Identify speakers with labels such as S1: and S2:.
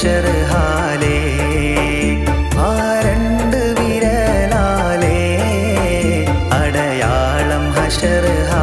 S1: അക്ഷരഹാലേ ആ രണ്ട് വിരലാലേ അടയാളം ഹഷർഹാ